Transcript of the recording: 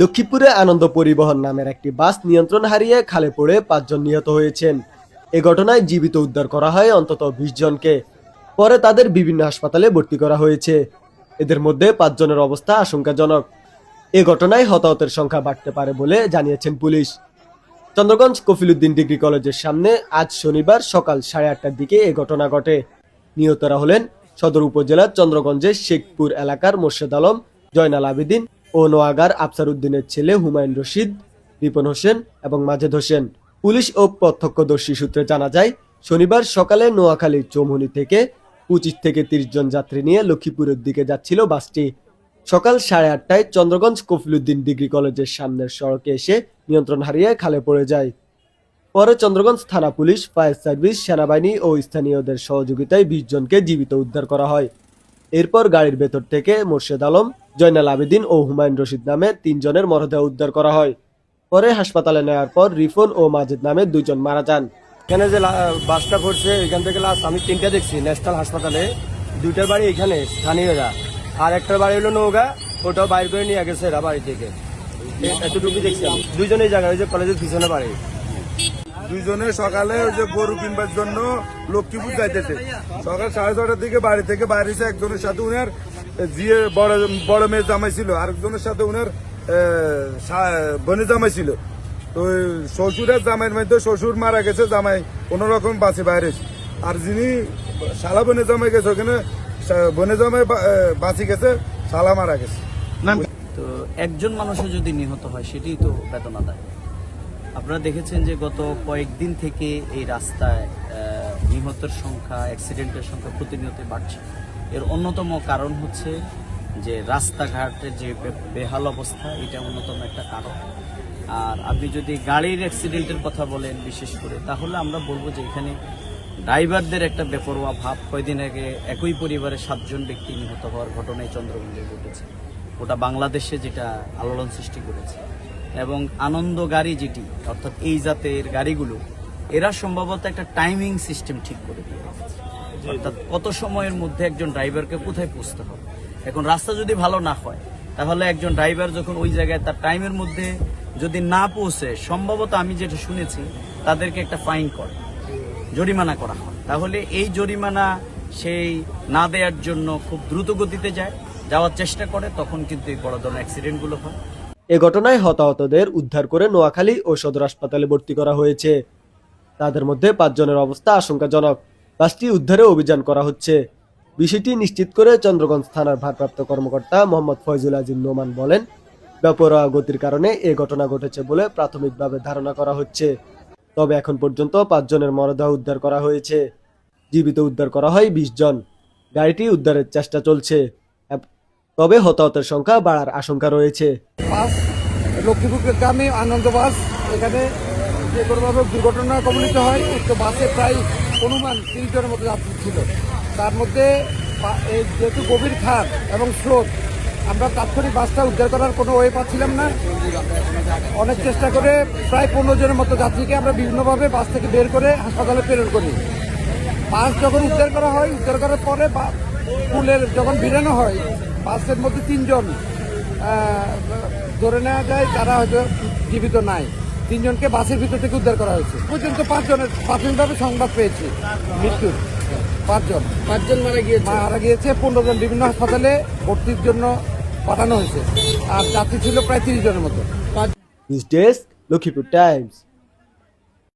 লক্ষ্মীপুরে আনন্দ পরিবহন নামের একটি বাস নিয়ন্ত্রণ হারিয়ে খালে পড়ে পাঁচজন নিহত হয়েছেন। এ ঘটনায় জীবিত উদ্ধার করা হয় অন্তত বিশ জনকে। পরে তাদের বিভিন্ন হাসপাতালে ভর্তি করা হয়েছে। এদের মধ্যে পাঁচজনের অবস্থা আশঙ্কাজনক। এ ঘটনায় হতাহতের সংখ্যা বাড়তে পারে বলে জানিয়েছেন পুলিশ। চন্দ্রগঞ্জ কফিলুদ্দিন ডিগ্রি কলেজের সামনে আজ শনিবার সকাল সাড়ে আটটার দিকে এ ঘটনা ঘটে। নিহতরা হলেন সদর উপজেলার চন্দ্রগঞ্জের শেখপুর এলাকার মোর্শেদ আলম, জয়নাল আবেদিন ও নোয়াগার আফসার উদ্দিনের ছেলে হুমায়ুন রশিদ, রিপন হোসেন এবং মাজেদ হোসেন। পুলিশ ও প্রত্যক্ষদর্শী সূত্রে জানা যায়, শনিবার সকালে নোয়াখালীর চৌমুনি থেকে পঁচিশ থেকে তিরিশ জন যাত্রী নিয়ে লক্ষ্মীপুরের দিকে যাচ্ছিল বাসটি। সকাল সাড়ে আটটায় চন্দ্রগঞ্জ কফিলুদ্দিন ডিগ্রি কলেজের সামনের সড়কে এসে নিয়ন্ত্রণ হারিয়ে খালে পড়ে যায়। পরে চন্দ্রগঞ্জ থানা পুলিশ, ফায়ার সার্ভিস, সেনাবাহিনী ও স্থানীয়দের সহযোগিতায় বিশ জনকে জীবিত উদ্ধার করা হয়। এরপর গাড়ির ভেতর থেকে মোর্শেদ আলম, জয়নাল আবেদিন ও হুমায়ুন রশিদ নামে তিনজনের মরদেহ উদ্ধার করা হয়। পরে হাসপাতালে নেওয়ার পর রিফন ও মাজেদ নামে দুজন মারা যান। এখানে যে বাসটা পড়ছে এখান থেকে লাস্ট আমি তিনটা দেখছি, ন্যাশনাল হাসপাতালে। দুইটার বাড়ি এখানে, স্থানীয়রা। আর একটার বাড়ি হলো নৌকা ওটাও বাইর করে নিয়ে গেছে এরা বাড়ি থেকে। এতটুকু দেখছি আমি। দুইজনের জায়গায়, ওই যে কলেজের পিছনে বাড়ি। দুইজনে সকালে ওই যে গরু কিনবার জন্য লক্ষ্মীপুর যাইতেছে। সকাল সাড়ে ছটার দিকে বাড়ি থেকে বাইরেছে একজনের সাথে উনার জিয়ে বড় বড় মেয়ে জামাই ছিল, আরেকজনের সাথে উনার বনে জামাই ছিল। তো শ্বশুরের জামাইয়ের মধ্যে শ্বশুর মারা গেছে, জামাই কোনো রকম বাঁচে বাইরে আর যিনি শালা বনে জামাই গেছে, ওখানে বনে জামাই বাঁচি গেছে, শালা মারা গেছে। তো একজন মানুষও যদি নিহত হয়, সেটাই তো বেদনাদায়ক। আপনারা দেখেছেন যে গত কয়েকদিন থেকে এই রাস্তায় নিহতের সংখ্যা অ্যাক্সিডেন্টের সংখ্যা প্রতিনিয়ত বাড়ছে। এর অন্যতম কারণ হচ্ছে যে রাস্তাঘাটের যে বেহাল অবস্থা, এটা অন্যতম একটা কারণ। আর আপনি যদি গাড়ির অ্যাক্সিডেন্টের কথা বলেন বিশেষ করে, তাহলে আমরা বলব যে এখানে ড্রাইভারদের একটা বেপরোয়া ভাব। কয়দিন আগে একই পরিবারের সাতজন ব্যক্তি নিহত হওয়ার ঘটনায় চন্দ্রগঞ্জে ঘটেছে। ওটা বাংলাদেশে যেটা আলোড়ন সৃষ্টি করেছে। এবং আনন্দ গাড়ি যেটি অর্থাৎ এই জাতের গাড়িগুলো এরা সম্ভবত একটা টাইমিং সিস্টেম ঠিক করে দিয়ে অর্থাৎ কত সময়ের মধ্যে একজন ড্রাইভারকে কোথায় পৌঁছতে হবে? এখন রাস্তা যদি ভালো না হয় তাহলে একজন ড্রাইভার যখন ওই জায়গায় তার টাইমের মধ্যে যদি না পৌঁছে সম্ভবত আমি যেটা শুনেছি তাদেরকে একটা ফাইন করে জরিমানা করা হয়। তাহলে এই জরিমানা সেই না দেওয়ার জন্য খুব দ্রুত গতিতে যায় যাওয়ার চেষ্টা করে তখন কিন্তু এই বড় ধরনের অ্যাক্সিডেন্টগুলো হয়। এ ঘটনায় হতাহতদের উদ্ধার করে নোয়াখালী ও সদর হাসপাতালে ভর্তি করা হয়েছে। তাদের মধ্যে পাঁচজনের অবস্থা আশঙ্কাজনক। বাসটি উদ্ধারে অভিযান করা হচ্ছে। বিষয়টি নিশ্চিত করে চন্দ্রগঞ্জ থানার ভারপ্রাপ্ত কর্মকর্তা মোহাম্মদ ফয়জুল আজিম নোমান বলেন, বেপরোয়া গতির কারণে এ ঘটনা ঘটেছে বলে প্রাথমিকভাবে ধারণা করা হচ্ছে। তবে এখন পর্যন্ত পাঁচজনের মরদেহ উদ্ধার করা হয়েছে। জীবিত উদ্ধার করা হয় বিশ জন। গাড়িটি উদ্ধারের চেষ্টা চলছে। তবে হতাহতের সংখ্যা বাড়ার আশঙ্কা রয়েছে। বাস লক্ষ্মীপুরগামী আনন্দ বাস, এখানে যে কোনোভাবে দুর্ঘটনা কবলিত হয়, উক্ত বাসে প্রায় অনুমান তিরিশ জনের মতো যাত্রী ছিল। তার মধ্যে যেহেতু গভীর খাত এবং স্রোত, আমরা তাৎক্ষণিক বাসটা উদ্ধার করার কোনো ওয়ে পাচ্ছিলাম না। অনেক চেষ্টা করে প্রায় পনেরো জনের মতো যাত্রীকে আমরা বিভিন্নভাবে বাস থেকে বের করে হাসপাতালে প্রেরণ করি। বাস যখন উদ্ধার করা হয়, উদ্ধার করার পরে বা- পুলের যখন ভিড়ানো হয় বাসের মধ্যে তিনজন ধরে নেওয়া যায় তারা হয়তো জীবিত নাই। তিনজনকে বাসের ভিতর থেকে উদ্ধার করা হয়েছে। পর্যন্ত পাঁচজনের প্রাথমিকভাবে সংবাদ পেয়েছি। মৃত্যুর পাঁচজন। পাঁচজন মারা গিয়েছে। মারা গিয়েছে পনেরো জন বিভিন্ন হাসপাতালে ভর্তির জন্য পাঠানো হয়েছে। আর যাত্রী ছিল প্রায় তিরিশ জনের মতো ডেস্ক লক্ষ্মীপুর টাইমস।